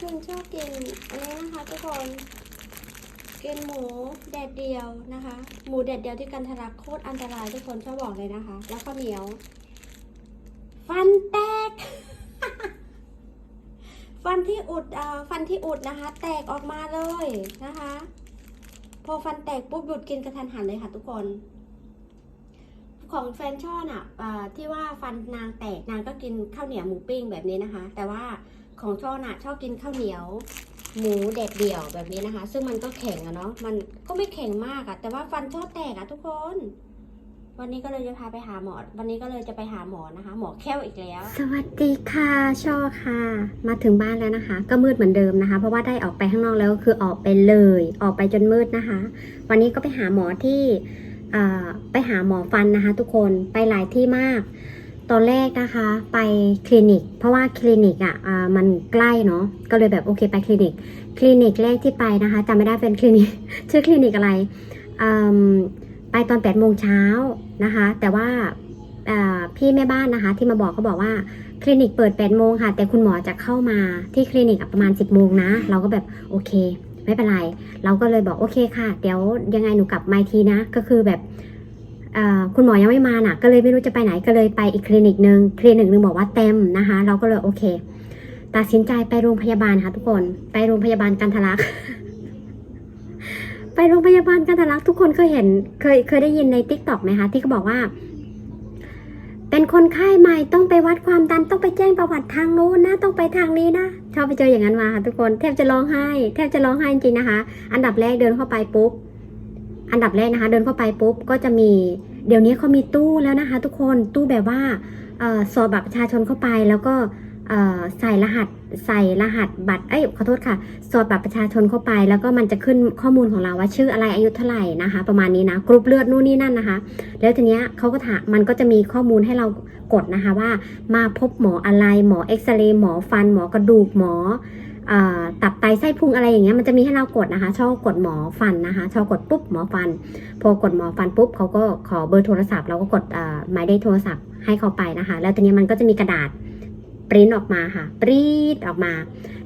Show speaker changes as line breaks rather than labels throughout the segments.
คนชอบกินอันนี้นะคะทุกคนกินหมูแดดเดียวนะคะ หมูแดดเดียวที่กันทะลักโคตรอันตรายทุกคนชอบบอกเลยนะคะ แล้วข้าวเหนียว ฟันแตก ฟันที่อุดเอ่อฟันที่อุดนะคะ แตกออกมาเลยนะคะ พอฟันแตกปุ๊บหยุดกินกระทันหันเลยค่ะทุกคน ของแฟนช่อน่ะเอ่อที่ว่าฟันนางแตกนางก็กินข้าวเหนียวหมูปิ้งแบบนี้นะคะ แต่ว่า ของช่อน่ะชอบกินข้าวเหนียว หมูแดดเดี่ยวแบบนี้นะคะ ซึ่งมันก็แข็งอะเนาะมันก็ไม่แข็งมากอะแต่ว่าฟันช่อแตกอะทุกคน วันนี้ก็เลยจะพาไปหาหมอ วันนี้ก็เลยจะไปหาหมอนะคะ หมอแค้วอีกแล้ว
สวัสดีค่ะ ช่อค่ะ มาถึงบ้านแล้วนะคะ ก็มืดเหมือนเดิมนะคะ เพราะว่าได้ออกไปข้างนอกแล้วคือออกไปเลย ออกไปจนมืดนะคะ วันนี้ก็ไปหาหมอที่ไปหาหมอฟันนะคะ ทุกคนไปหลายที่มาก ตอนแรกนะคะไปคลินิก เพราะว่าคลินิกอะอ่ามันใกล้เนาะก็เลยแบบโอเคไปคลินิก คลินิกแรกที่ไปนะคะจำไม่ได้เป็นคลินิกชื่อคลินิกอะไรไปตอน8ปดโมงเช้านะคะ แต่ว่าพี่แม่บ้านนะคะที่มาบอกก็บอกว่าคลินิกเปิด8ปดโมงค่ะ แต่คุณหมอจะเข้ามาที่คลินิกประมาณ 10บโมงนะ เราก็แบบโอเค ไม่เป็นไร เราก็เลยบอกโอเคค่ะ เดี๋ยวยังไงหนูกลับมาทีนะ ก็คือแบบ คุณหมอยังไม่มาน่ะ ก็เลยไม่รู้จะไปไหนก็เลยไปอีกคลินิกหนึ่งคลินิกหนึ่งบอกว่าเต็มนะคะ เราก็เลยโอเค ตัดสินใจไปโรงพยาบาลค่ะทุกคน ไปโรงพยาบาลกันทะลักไปโรงพยาบาลกันทะลักทุกคนเคยเห็นเคยเคยได้ยินในทิกตอกไหมคะที่เขาบอกว่า เป็นคนไข้ใหม่ต้องไปวัดความดันต้องไปแจ้งประวัติทางโน้นนะต้องไปทางนี้นะชอบไปเจออย่างนั้นมาค่ะทุกคนแทบจะร้องไห้ แทบจะร้องไห้จริงนะคะ อันดับแรกเดินเข้าไปปุ๊บ อันดับแรกนะคะ เดินเข้าไปปุ๊บก็จะมี เดี๋ยวนี้เขามีตู้แล้วนะคะ ทุกคนตู้แบบว่าสอดบัตรประชาชนเข้าไปแล้วก็ใส่รหัสใส่รหัสบัตรเอ้ยขอโทษค่ะ สอดบัตรประชาชนเข้าไป แล้วก็มันจะขึ้นข้อมูลของเราว่าชื่ออะไรอายุเท่าไหร่นะคะ ประมาณนี้นะกรุ๊ปเลือดนู่นนี่นั่นนะคะ แล้วทีเนี้ยเขาก็ถามมันก็จะมีข้อมูลให้เรากดนะคะว่า มาพบหมออะไรหมอเอ็กซเรย์หมอฟันหมอกระดูกหมอ ตับไตไส้พุงอะไรอย่างเงี้ยมันจะมีให้เรากดนะคะชอบกดหมอฟันนะคะชอบกดปุ๊บหมอฟัน พอกดหมอฟันปุ๊บเขาก็ขอเบอร์โทรศัพท์ เราก็กดหมายเลขโทรศัพท์ให้เขาไปนะคะ แล้วทีนี้มันก็จะมีกระดาษปริ้นออกมาค่ะปรีดออกมา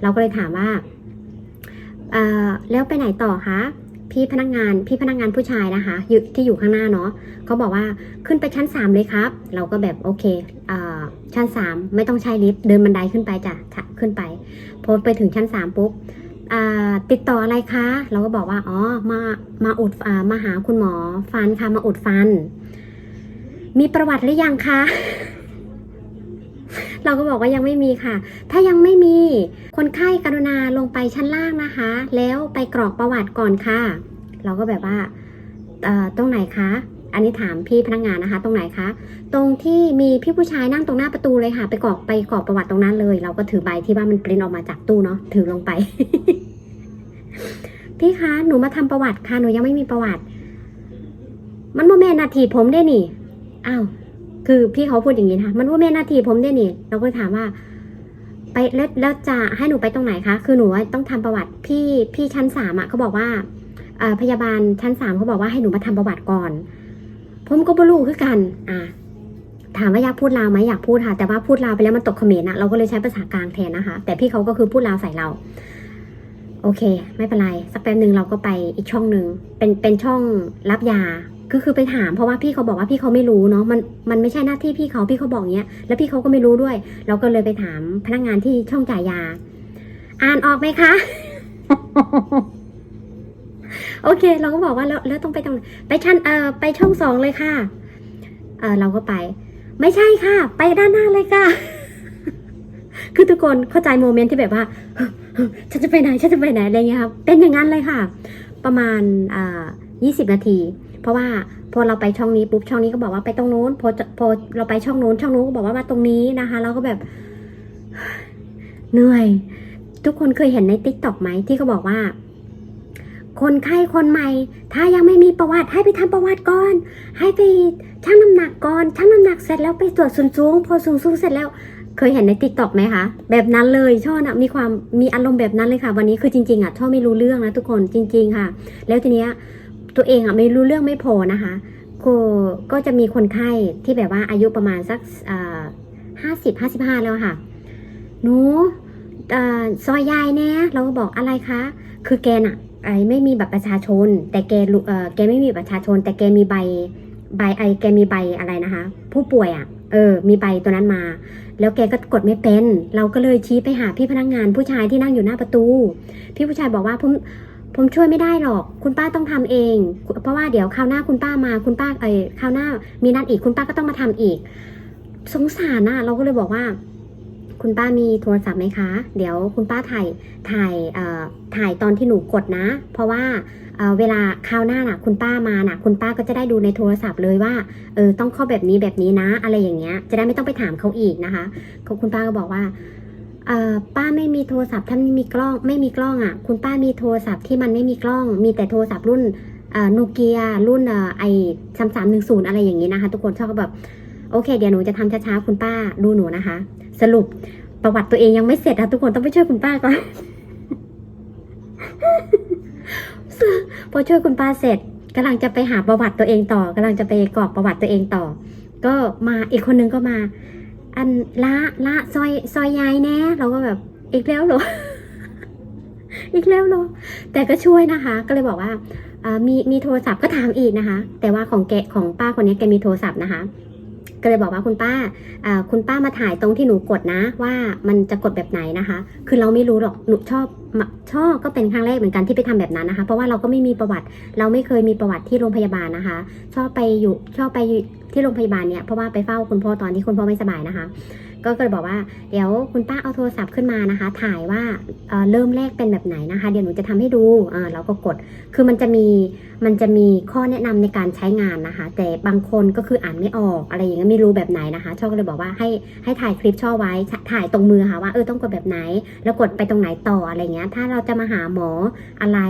เราก็เลยถามว่าแล้วไปไหนต่อคะ พี่พนักงาน พี่พนักงานผู้ชายนะคะอยู่ที่อยู่ข้างหน้าเนาะเขาบอกว่าขึ้นไปชั้น 3 เลยครับ เราก็แบบโอเคเอ่อชั้น 3 ไม่ต้องใช้ลิฟต์เดินบันไดขึ้นไปจ้ะขึ้นไปพอไปถึงชั้น 3 ปุ๊บติดต่ออะไรคะ เราก็บอกว่าอ๋อมามาอุดอมาหาคุณหมอฟันค่ะมาอุดฟัน มีประวัติหรือยังคะ เราก็บอกว่ายังไม่มีค่ะ ถ้ายังไม่มีคนไข้กรุณาลงไปชั้นล่างนะคะ แล้วไปกรอกประวัติก่อนค่ะ เราก็แบบว่าตรงไหนคะอันนี้ถามพี่พนักงานนะคะ ตรงไหนคะ ตรงที่มีพี่ผู้ชายนั่งตรงหน้าประตูเลยค่ะ ไปกรอกไปกรอกประวัติตรงนั้นเลย เราก็ถือใบที่ว่ามันปริ้นออกมาจากตู้เนาะถือลงไป พี่คะหนูมาทำประวัติค่ะหนูยังไม่มีประวัติ มันโมเมนนาทีผมได้นี่อ้าว คือพี่เขาพูดอย่างนี้นะคะมันว่าแม่นาทีผมได้นี่เราก็ถามว่าไปแล้วแล้วจะให้หนูไปตรงไหนคะ คือหนูว่าต้องทำประวัติพี่พี่ชั้นสามอะเขาบอกว่าพยาบาลชั้นสามเขาบอกว่าให้หนูมาทำประวัติก่อน ผมก็บรู้คือกัน อ่าถามว่าอยากพูดลาวไหมอยากพูดค่ะ แต่ว่าพูดลาวไปแล้วมันตกเขมรนะเราก็เลยใช้ภาษากลางแทนนะคะ แต่พี่เขาก็คือพูดลาวใส่เรา โอเค ไม่เป็นไร สักแป๊บหนึ่งเราก็ไปอีกช่องหนึ่งเป็นเป็นช่องรับยา คือคือไปถามเพราะว่าพี่เขาบอกว่าพี่เขาไม่รู้เนาะมันมันไม่ใช่หน้าที่พี่เขาพี่เขาบอกเงี้ยแล้วพี่เขาก็ไม่รู้ด้วย เราก็เลยไปถามพนักงานที่ช่องจ่ายยา อ่านออกไหมคะ โอเค เราก็บอกว่าแล้วแล้วต้องไปตรงไหนไปชั้นเอ่อไปช่องสองเลยค่ะ เออเราก็ไป ไม่ใช่ค่ะ ไปด้านหน้าเลยค่ะ คือทุกคนเข้าใจโมเมนต์ที่แบบว่าฉันจะไปไหนฉันจะไปไหนอะไรเงี้ยครับเป็นอย่างนั้นเลยค่ะ ประมาณอ่ายี่สิบนาที เพราะว่าพอเราไปช่องนี้ปุ๊บช่องนี้ก็บอกว่าไปตรงนู้นพอพอเราไปช่องนู้นช่องนู้นก็บอกว่ามาตรงนี้นะคะ เราก็แบบเหนื่อย ทุกคนเคยเห็นในติ๊กต็อกไหมที่เขาบอกว่า คนไข้คนใหม่ ถ้ายังไม่มีประวัติให้ไปทำประวัติก่อน ให้ไปชั่งน้ำหนักก่อนชั่งน้ำหนักเสร็จแล้วไปตรวจส่วนสูง พอสูงสูงเสร็จแล้ว เคยเห็นในติ๊กต็อกไหมคะแบบนั้นเลยช่อนะมีความมีอารมณ์แบบนั้นเลยค่ะ วันนี้คือจริงๆอะช่อไม่รู้เรื่องนะทุกคนจริง ๆ ค่ะ แล้วทีเนี้ย ตัวเองอะไม่รู้เรื่องไม่พอนะคะก็ก็จะมีคนไข้ที่แบบว่าอายุประมาณสักห้าสิบห้าสิบห้าแล้วค่ะ หนูเอ่อซอยยายแน่เราก็บอกอะไรคะ คือแกน่ะไอไม่มีบัตรประชาชน แต่แกรู้เออแกไม่มีบัตรประชาชน แต่แกมีใบใบไอแกมีใบอะไรนะคะ ผู้ป่วยอะ่ะเออ มีใบตัวนั้นมา แล้วแกก็กดไม่เป็น เราก็เลยชี้ไปหาพี่พนักงานผู้ชายที่นั่งอยู่หน้าประตู พี่ผู้ชายบอกว่าผม ผมช่วยไม่ได้หรอก คุณป้าต้องทำเอง เพราะว่าเดี๋ยวคราวหน้าคุณป้ามา คุณป้าเออคราวหน้า มีนัดอีกคุณป้าก็ต้องมาทำอีก สงสารน่ะเราก็เลยบอกว่า คุณป้ามีโทรศัพท์ไหมคะ เดี๋ยวคุณป้าถ่ายถ่ายเอ่อถ่ายตอนที่หนูกดนะ เพราะว่าเออเวลาคราวหน้าน่ะ คุณป้ามาน่ะ คุณป้าก็จะได้ดูในโทรศัพท์เลยว่าเออต้องเข้าแบบนี้แบบนี้นะ อะไรอย่างเงี้ย จะได้ไม่ต้องไปถามเขาอีกนะคะเขาคุณป้าก็บอกว่า ป้าไม่มีโทรศัพท์ถ้าไม่มีกล้องไม่มีกล้องอะ คุณป้ามีโทรศัพท์ที่มันไม่มีกล้อง มีแต่โทรศัพท์รุ่นโนเกียรุ่นไอสามสามหนึ่งศูนย์อะไรอย่างงี้นะคะ ทุกคนชอบแบบโอเค เดี๋ยวหนูจะทำช้าๆคุณป้าดูหนูนะคะ สรุปประวัติตัวเองยังไม่เสร็จอะทุกคนต้องไปช่วยคุณป้าก่อนพอช่วยคุณป้าเสร็จกำลังจะไปหาประวัติตัวเองต่อกำลังจะไปกรอกประวัติตัวเองต่อ ก็มาอีกคนนึงก็มา อันละละซอยซอยยายแน่เราก็แบบอีกแล้วเหรอ อีกแล้วเหรอ แต่ก็ช่วยนะคะ ก็เลยบอกว่ามีมีโทรศัพท์ก็ถามอีกนะคะ แต่ว่าของแกของป้าคนนี้แกมีโทรศัพท์นะคะ ก็เลยบอกว่าคุณป้าคุณป้ามาถ่ายตรงที่หนูกดนะ ว่ามันจะกดแบบไหนนะคะ คือเราไม่รู้หรอกหนูชอบ ช่อก็เป็นครั้งแรกเหมือนกันที่ไปทำแบบนั้นนะคะ เพราะว่าเราก็ไม่มีประวัติ เราไม่เคยมีประวัติที่โรงพยาบาลนะคะ ชอบไปอยู่ชอบไปที่โรงพยาบาลเนี่ยเพราะว่าไปเฝ้าคุณพ่อตอนที่คุณพ่อไม่สบายนะคะ ก็เลยบอกว่าเดี๋ยวคุณป้าเอาโทรศัพท์ขึ้นมานะคะ ถ่ายว่าเเริ่มแรกเป็นแบบไหนนะคะ เดี๋ยวหนูจะทำให้ดูอ่าเราก็กดคือมันจะมีมันจะมีข้อแนะนำในการใช้งานนะคะ แต่บางคนก็คืออ่านไม่ออกอะไรอย่างเงี้ยไม่รู้แบบไหนนะคะ ช่อก็เลยบอกว่าให้ให้ถ่ายคลิปช่อไว้ถ่ายตรงมือค่ะว่าเออต้องกดแบบไหน แล้วกดไปตรงไหนต่ออะไรเงี้ยถ้าเราจะมาหาหมออะไร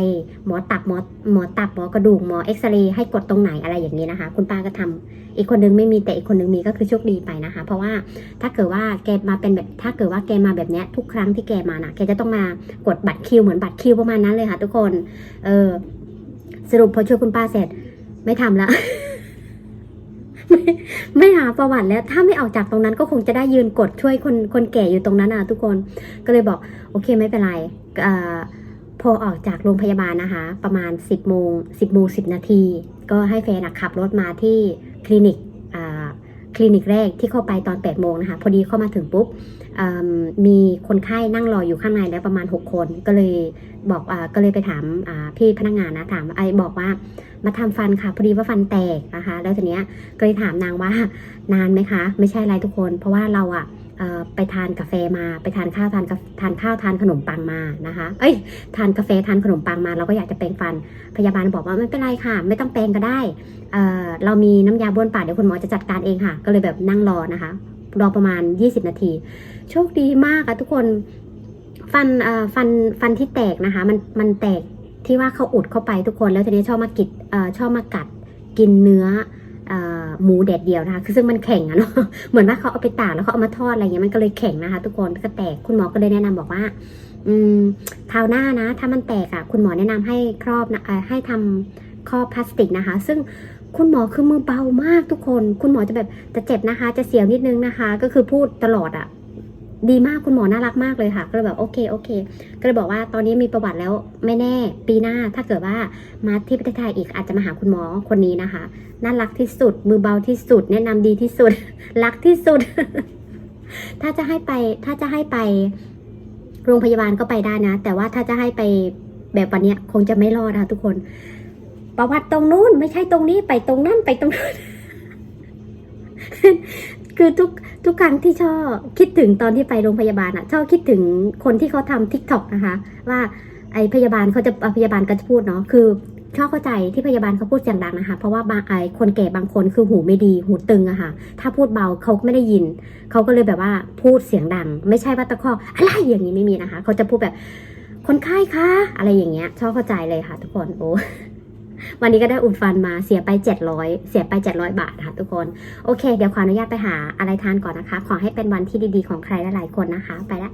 หมอตับหมอหมอตับหมอกระดูกหมอเอ็กซเรย์ให้กดตรงไหนอะไรอย่างนี้นะคะ คุณป้าก็ทำอีกคนนึงไม่มีแต่อีกคนนึงมีก็คือโชคดีไปนะคะ เพราะว่าถ้าเกิดว่าแกมาเป็นแบบถ้าเกิดว่าแกมาแบบเนี้ยทุกครั้งที่แกมานะแกจะต้องมากดบัตรคิวเหมือนบัตรคิวประมาณนั้นเลยค่ะ ทุกคน เออ สรุปพอช่วยคุณป้าเสร็จ ไม่ทำละไม่ไม่หาประวัติแล้ว ถ้าไม่ออกจากตรงนั้นก็คงจะได้ยืนกดช่วยคนคนแก่อยู่ตรงนั้นอะทุกคนก็เลยบอก โอเคไม่เป็นไรออพอออกจากโรงพยาบาลนะคะ ประมาณ 10โมง10โมง10 นาที ก็ให้แฟนขับรถมาที่คลินิก คลินิกแรกที่เข้าไปตอน8โมงนะคะ พอดีเข้ามาถึงปุ๊บมมีคนไข้นั่งรออยู่ข้างในแล้วประมาณ 6 คน ก็เลยบอกอ่าก็เลยไปถามอ่าพี่พนักงานนะถามไอ้บอกว่ามาทำฟันค่ะ พอดีว่าฟันแตกนะคะ แล้วทีเนี้ยก็เลยถามนางว่านานไหมคะ ไม่ใช่อะไรทุกคน เพราะว่าเราอะ่ะ ไปทานกาแฟมาไปทานข้าวทานทานข้าวทานขนมปังมานะคะ เอ้ย ทานกาแฟทานขนมปังมาเราก็อยากจะแปรงฟันพยาบาลบอกว่าไม่เป็นไรค่ะ ไม่ต้องแปรงก็ได้เเรามีน้ำยาบ้วนปากเดี๋ยวคุณหมอจะจัดการเองค่ะ ก็เลยแบบนั่งรอนะคะ รอประมาณ 20 นาที โชคดีมากอะทุกคนฟันฟันฟันที่แตกนะคะ มันมันแตกที่ว่าเขาอุดเข้าไปทุกคนแล้วทีนี้ชอบมากิดชอบมากัดกินเนื้อ หมูแดดเดียวนะคะ คือซึ่งมันแข็งอะเนาะ เหมือนว่าเขาเอาไปตากแล้วเขาเอามาทอดอะไรเงี้ยมันก็เลยแข็งนะคะ ทุกคนก็แตก คุณหมอก็เลยแนะนำบอกว่า อืมคราวหน้านะ ถ้ามันแตกอะคุณหมอแนะนำให้ครอบนะให้ทำครอบพลาสติกนะคะ ซึ่งคุณหมอคือมือเบามากทุกคน คุณหมอจะแบบจะเจ็บนะคะ จะเสียวนิดนึงนะคะ ก็คือพูดตลอดอะ ดีมากคุณหมอน่ารักมากเลยค่ะ ก็เลยแบบโอเคโอเค ก็เลยบอกว่าตอนนี้มีประวัติแล้วไม่แน่ปีหน้าถ้าเกิดว่ามาที่ประเทศไทยอีกอาจจะมาหาคุณหมอคนนี้นะคะ น่ารักที่สุด มือเบาที่สุด แนะนำดีที่สุด รักที่สุด ถ้าจะให้ไปถ้าจะให้ไปโรงพยาบาลก็ไปได้นะ แต่ว่าถ้าจะให้ไปแบบวันนี้คงจะไม่รอดนะคะทุกคน ประวัติตรงนู้นไม่ใช่ตรงนี้ไปตรงนั้นไปตรงนู้น คือทุกทุกครั้งที่ชอบคิดถึงตอนที่ไปโรงพยาบาลอะชอบคิดถึงคนที่เขาทำทิกตอกนะคะ ว่าไอพยาบาลเขาจะพยาบาลก็จะพูดเนาะคือชอบเข้าใจที่พยาบาลเขาพูดเสียงดังนะคะ เพราะว่าบางไอคนแก่บางคนคือหูไม่ดีหูตึงอะค่ะ ถ้าพูดเบาเขาไม่ได้ยิน เขาก็เลยแบบว่าพูดเสียงดัง ไม่ใช่ว่าตะคอกอะไรอย่างนี้ไม่มีนะคะ เขาจะพูดแบบคนไข้คะอะไรอย่างเงี้ยชอบเข้าใจเลยค่ะ ทุกคนโอ้ วันนี้ก็ได้อุดฟันมาเสียไป 700 เสียไป 700 บาทค่ะทุกคน โอเค เดี๋ยวขออนุญาตไปหาอะไรทานก่อนนะคะ ขอให้เป็นวันที่ดีๆของใครหลายๆคนนะคะ ไปละ